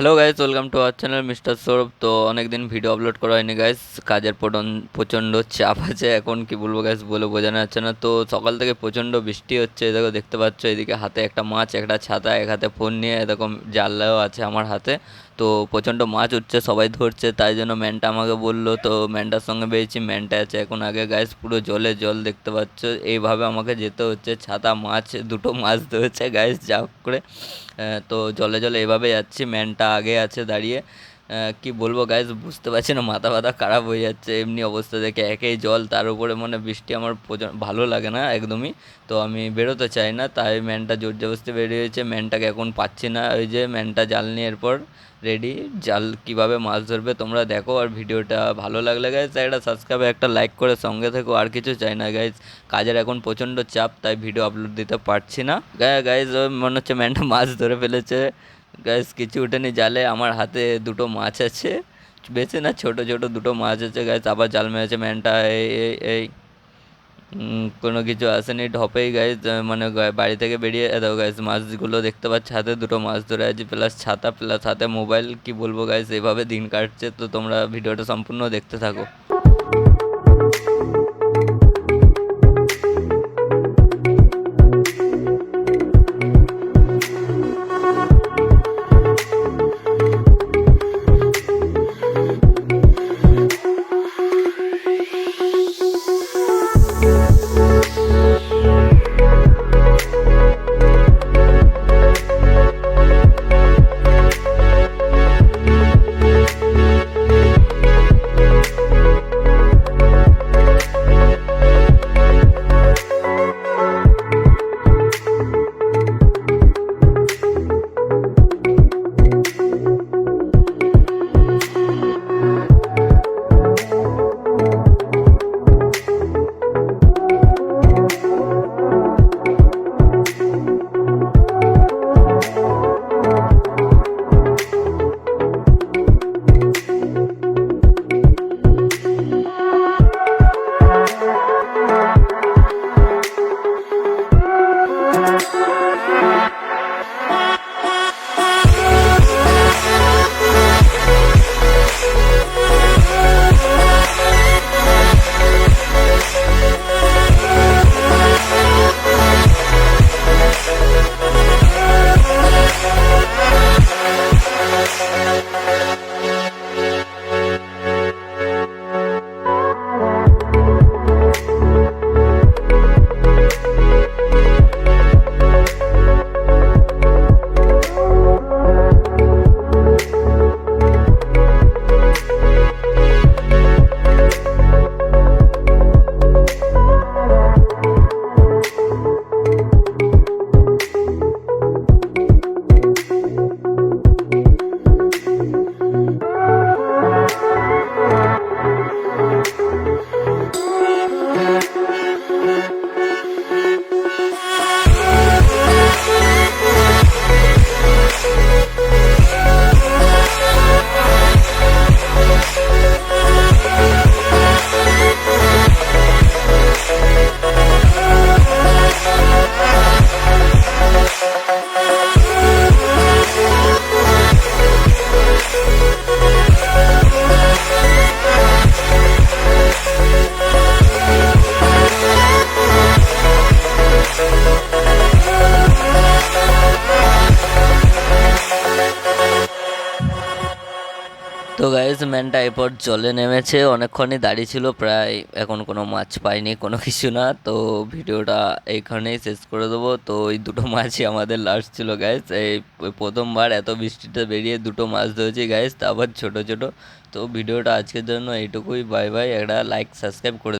Hello guys welcome to our channel mister Sourav তো অনেকদিন video upload করা হয়নি গাইস কাজের প্রচণ্ড চাপ আছে এখন, কি বলব গাইস বলে বোঝানো যাচ্ছে না। তো সকাল থেকে প্রচণ্ড বৃষ্টি হচ্ছে দেখো, দেখতে পাচ্ছ, এদিকে হাতে একটা মাছ, একটা ছাতা, এক হাতে ফোন নিয়ে, এরকম জানলাও আছে আমার হাতে। তো প্রচণ্ড মাছ উঠছে, সবাই ধরছে, তাই জন্য ম্যানটা আমাকে বলল, তো ম্যানটার সঙ্গে বেরিয়েছি, ম্যানটা আছে এখন আগে গ্যাস পুরো জলে জল দেখতে পাচ্ছ, এইভাবে আমাকে যেতে হচ্ছে, ছাতা, মাছ, দুটো মাছ ধরেছে গ্যাস যা করে। তো জলে জলে এভাবে যাচ্ছি, ম্যানটা আগে আছে দাঁড়িয়ে কি বলব গাইস বুঝতে পারছি না, মাথা ব্যথা খারাপ হয়ে যাচ্ছে, এমনি অবস্থা দেখে একেই জল, তার উপরে মানে বৃষ্টি আমার ভালো লাগে না একদমই। তো আমি বেরোতে চাই না, তাই ম্যানটা জোর জবরদস্তি বেরিয়েছে ম্যানটাকে এখন পাচ্ছি না, ওই যে ম্যানটা জাল নিয়ে এরপর রেডি জাল কীভাবে মাছ ধরবে তোমরা দেখো, আর ভিডিওটা ভালো লাগলে গাইজ একটা সাবস্ক্রাইব একটা লাইক করে সঙ্গে থেকো, আর কিছু চাই না গাইজ কাজের এখন প্রচণ্ড চাপ, তাই ভিডিও আপলোড দিতে পারছি না। গাইজ মনে হচ্ছে ম্যানটা মাছ ধরে ফেলেছে গাইজ কিছু উঠেনি জালে আমার হাতে দুটো মাছ আছে। বেছে না, ছোট ছোট দুটো মাছ আছে গাইজ আবার জাল মেরেছে ম্যানটা, এই এই এই। কোনো কিছু আসেনি, ঢপেই গাইজ মানে বাড়ি থেকে বেরিয়ে দাও গাইজ মাছগুলো দেখতে পাচ্ছি, হাতে দুটো মাছ ধরে আছে প্লাস ছাতা প্লাস হাতে মোবাইল কি বলব গাইজ এভাবে দিন কাটছে, তো তোমরা ভিডিওটা সম্পূর্ণ দেখতে থাকো। তো গাইজ ম্যান এরপর জলে নেমেছে, অনেকক্ষণই দাঁড়িয়ে ছিল, প্রায় এখন কোনো মাছ পাইনি, কোনো কিছু না, তো ভিডিওটা এইখানেই শেষ করে দেবো। তো ওই দুটো মাছই আমাদের লাস্ট ছিল গাইজ এই প্রথমবার এত বৃষ্টিতে বেরিয়ে দুটো মাছ ধরেছি গাইজ আবার ছোটো ছোটো। তো ভিডিওটা আজকের জন্য এইটুকুই বাই বাই একটা লাইক সাবস্ক্রাইব করে